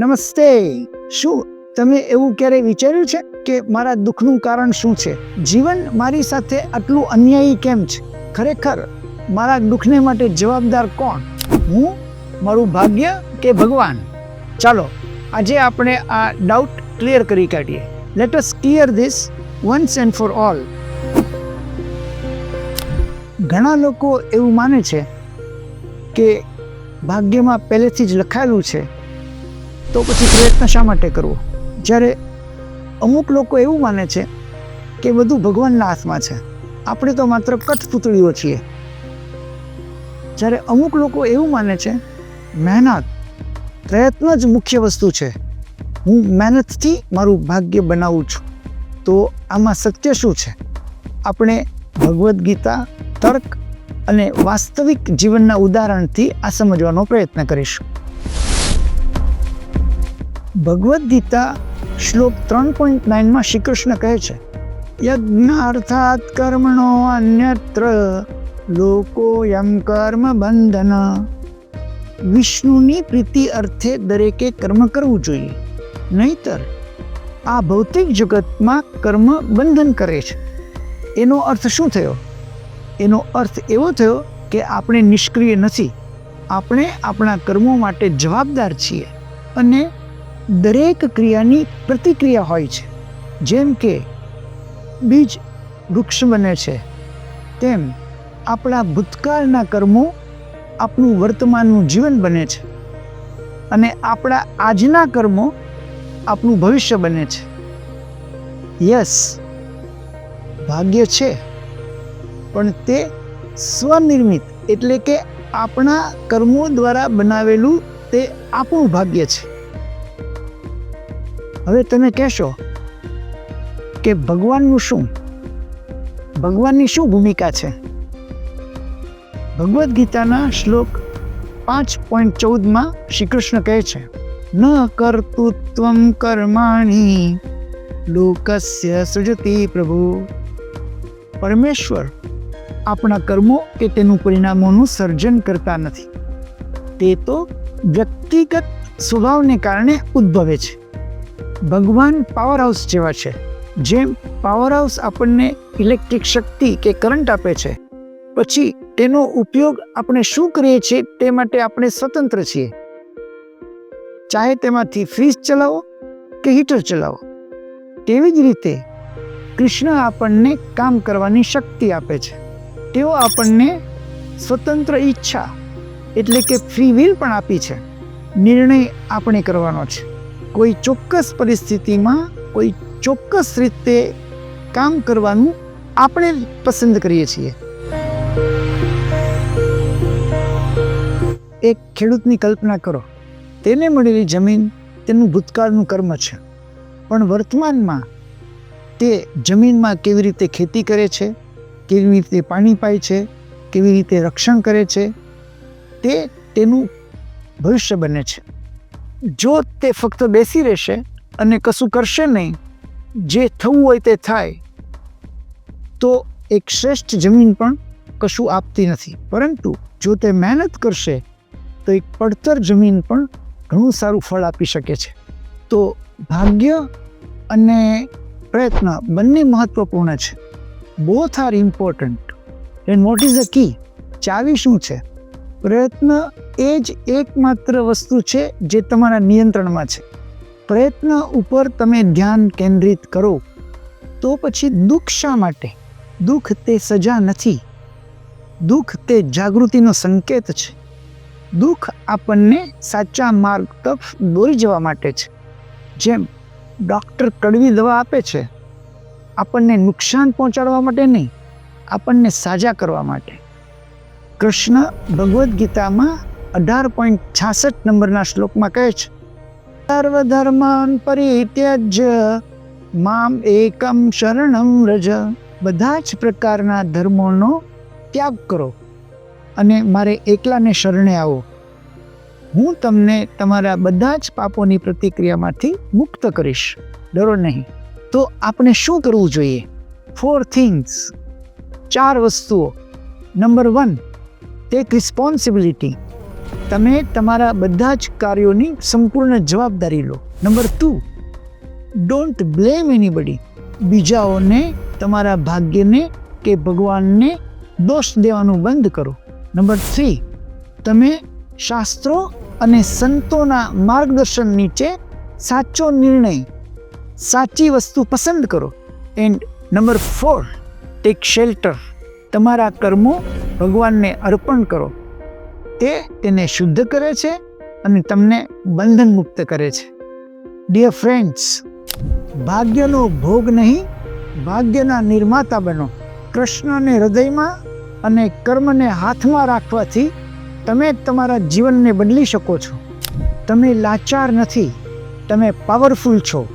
નમસ્તે. શું તમે એવું ક્યારેય વિચાર્યું છે કે મારા દુઃખનું કારણ શું છે? જીવન મારી સાથે આટલું અન્યાયી કેમ છે? ખરેખર મારા દુઃખને માટે જવાબદાર કોણ? હું? મારું ભાગ્ય કે ભગવાન? ચાલો, આજે આપણે આ ડાઉટ ક્લિયર કરી કાઢીએ. Let us clear this once and for all ઘણા લોકો એવું માને છે કે ભાગ્યમાં પહેલેથી જ લખાયેલું છે તો પછી પ્રયત્ન શા માટે કરવો? જ્યારે અમુક લોકો એવું માને છે કે બધું ભગવાનના હાથમાં છે. આપણે તો માત્ર કઠપૂતળીઓ છીએ. જ્યારે અમુક લોકો એવું માને છે, મહેનત પ્રયત્ન જ મુખ્ય વસ્તુ છે. હું મહેનતથી મારું ભાગ્ય બનાવું છું. તો આમાં સત્ય શું છે? આપણે ભગવદ્ ગીતા, તર્ક અને વાસ્તવિક જીવનના ઉદાહરણથી આ સમજવાનો પ્રયત્ન કરીશું. ભગવદ્ ગીતા શ્લોક ત્રણ પોઈન્ટ નાઇનમાં શ્રી કૃષ્ણ કહે છે યજ્ઞ અર્થાત કર્મણો અન્યત્ર, લોકો યમ કર્મ બંધન. વિષ્ણુની પ્રીતિ અર્થે દરેકે કર્મ કરવું જોઈએ, નહીતર આ ભૌતિક જગતમાં કર્મ બંધન કરે છે. એનો અર્થ શું થયો? એનો અર્થ એવો થયો કે આપણે નિષ્ક્રિય નથી, આપણે આપણા કર્મો માટે જવાબદાર છીએ અને દરેક ક્રિયાની પ્રતિક્રિયા હોય છે. જેમ કે, બીજ વૃક્ષ બને છે, તેમ આપણા ભૂતકાળના કર્મો આપણું વર્તમાનનું જીવન બને છે અને આપણા આજના કર્મો આપણું ભવિષ્ય બને છે. યસ, ભાગ્ય છે, પણ તે સ્વનિર્મિત એટલે કે આપણા કર્મો દ્વારા બનાવેલું તે આપણું ભાગ્ય છે. હવે તમે કહેશો કે ભગવાનનું શું? ભગવાનની શું ભૂમિકા છે? ભગવદ્ ગીતાના શ્લોક પાંચ પોઈન્ટ ચૌદમાં શ્રી કૃષ્ણ કહે છે, ન કર્તૃત્વમ કર્માણી લોકસ્ય સૃજતિ પ્રભુ. પરમેશ્વર આપણા કર્મો કે તેનું પરિણામોનું સર્જન કરતા નથી. તે તો વ્યક્તિગત સ્વભાવને કારણે ઉદ્ભવે છે. ભગવાન પાવર હાઉસ જેવા છે, જેમ પાવર હાઉસ આપણને ઇલેક્ટ્રિક શક્તિ કે કરંટ આપે છે. પછી તેનો ઉપયોગ આપણે શું કરીએ છીએ તે માટે આપણે સ્વતંત્ર છીએ. ચાહે તેમાંથી ફ્રીજ ચલાવો કે હીટર ચલાવો, તેવી જ રીતે કૃષ્ણ આપણને કામ કરવાની શક્તિ આપે છે. તેઓ આપણને સ્વતંત્ર ઈચ્છા એટલે કે ફ્રી વિલ પણ આપી છે. નિર્ણય આપણે કરવાનો છે. કોઈ ચોક્કસ પરિસ્થિતિમાં, કોઈ ચોક્કસ રીતે કામ કરવાનું આપણે પસંદ કરીએ છીએ. એક ખેડૂતની કલ્પના કરો, તેને મળેલી જમીન તેનું ભૂતકાળનું કર્મ છે, પણ વર્તમાનમાં તે જમીનમાં કેવી રીતે ખેતી કરે છે, કેવી રીતે પાણી પાય છે, કેવી રીતે રક્ષણ કરે છે, તે તેનું ભવિષ્ય બને છે. જો તે ફક્ત બેસી રહેશે અને કશું કરશે નહીં, જે થવું હોય તે થાય, તો એક શ્રેષ્ઠ જમીન પણ કશું આપતી નથી. પરંતુ જો તે મહેનત કરશે, તો એક પડતર જમીન પણ ઘણું સારું ફળ આપી શકે છે. તો ભાગ્ય અને પ્રયત્ન બંને મહત્વપૂર્ણ છે. Both are important and what is a key ચાવી શું છે? પ્રયત્ન એ જ એકમાત્ર વસ્તુ છે જે તમારા નિયંત્રણમાં છે. પ્રયત્ન ઉપર તમે ધ્યાન કેન્દ્રિત કરો, તો પછી દુઃખ શા માટે? દુઃખ તે સજા નથી. દુઃખ તે જાગૃતિનો સંકેત છે. દુઃખ આપણને સાચા માર્ગ તરફ દોરી જવા માટે છે. જેમ ડૉક્ટર કડવી દવા આપે છે, આપણને નુકસાન પહોંચાડવા માટે નહીં, આપણને સાજા કરવા માટે. કૃષ્ણ ભગવદ્ ગીતામાં અઢાર પોઈન્ટ છાસઠ નંબરના શ્લોકમાં કહે છે, સર્વધર્માન પરિત્યજ્ય મામ એકમ શરણમ રજ બધા જ પ્રકારના ધર્મોનો ત્યાગ કરો અને મારે એકલાને શરણે આવો. હું તમને તમારા બધા જ પાપોની પ્રતિક્રિયામાંથી મુક્ત કરીશ. ડરો નહીં. તો આપણે શું કરવું જોઈએ? ફોર થિંગ્સ ચાર વસ્તુઓ. નંબર વન ટેક રિસ્પોન્સિબિલિટી તમે તમારા બધા જ કાર્યોની સંપૂર્ણ જવાબદારી લો. Number two don't blame anybody બીજાઓને, તમારા ભાગ્યને કે ભગવાનને દોષ દેવાનું બંધ કરો. નંબર થ્રી તમે શાસ્ત્રો અને સંતોના માર્ગદર્શન નીચે સાચો નિર્ણય, સાચી વસ્તુ પસંદ કરો. And number four take shelter તમારા કર્મો ભગવાનને અર્પણ કરો. તે તેને શુદ્ધ કરે છે અને તમને બંધન મુક્ત કરે છે. ડિયર ફ્રેન્ડ્સ ભાગ્યનો ભોગ નહીં, ભાગ્યના નિર્માતા બનો. કૃષ્ણને હૃદયમાં અને કર્મને હાથમાં રાખવાથી તમે તમારા જીવનને બદલી શકો છો. તમે લાચાર નથી, તમે પાવરફુલ છો.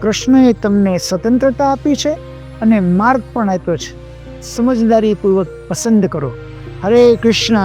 કૃષ્ણએ તમને સ્વતંત્રતા આપી છે અને માર્ગ પણ આપ્યો છે. સમજદારીપૂર્વક પસંદ કરો. હરે કૃષ્ણ.